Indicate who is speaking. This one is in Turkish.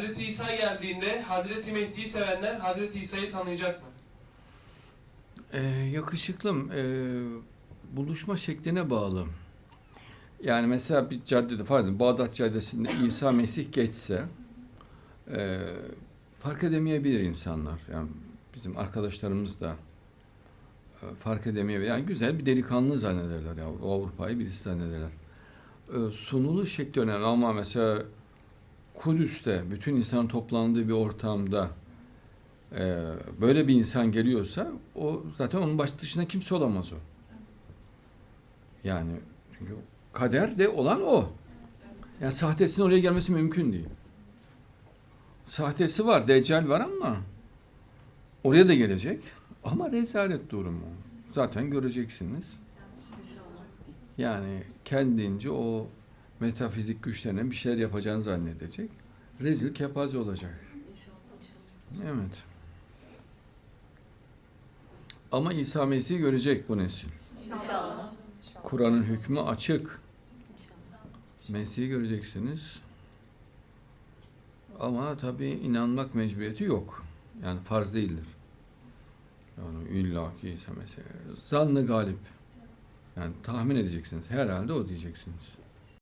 Speaker 1: Hazreti İsa geldiğinde Hazreti Mehdi'yi sevenler Hazreti İsa'yı tanıyacak mı?
Speaker 2: Ee, yakışıklım, ee, buluşma şekline bağlı. Yani mesela bir caddede, pardon, Bağdat Caddesi'nde İsa Mesih geçse ee, fark edemeyebilir insanlar. Yani bizim arkadaşlarımız da ee, fark edemeyebilir. Yani güzel bir delikanlı zannederler ya. Avrupa'yı birisi zannederler. Ee, sunulu şekli önemli ama mesela Kudüs'te bütün insanın toplandığı bir ortamda ee, böyle bir insan geliyorsa o zaten onun baş dışında kimse olamaz o. Yani çünkü kader de olan o. Yani sahtesinin oraya gelmesi mümkün değil. Sahtesi var, deccal var ama oraya da gelecek. Ama rezalet durumu. Zaten göreceksiniz. Yani kendince o metafizik güçlerine bir şeyler yapacağını zannedecek. Rezil kepaze olacak. Evet. Ama İsa Mesih'i görecek bu nesil.
Speaker 3: İnşallah.
Speaker 2: Kur'an'ın hükmü açık. Mesih'i göreceksiniz. Ama tabii inanmak mecburiyeti yok. Yani farz değildir. Yani illaki ise mesela zannı galip. Yani tahmin edeceksiniz. Herhalde o diyeceksiniz.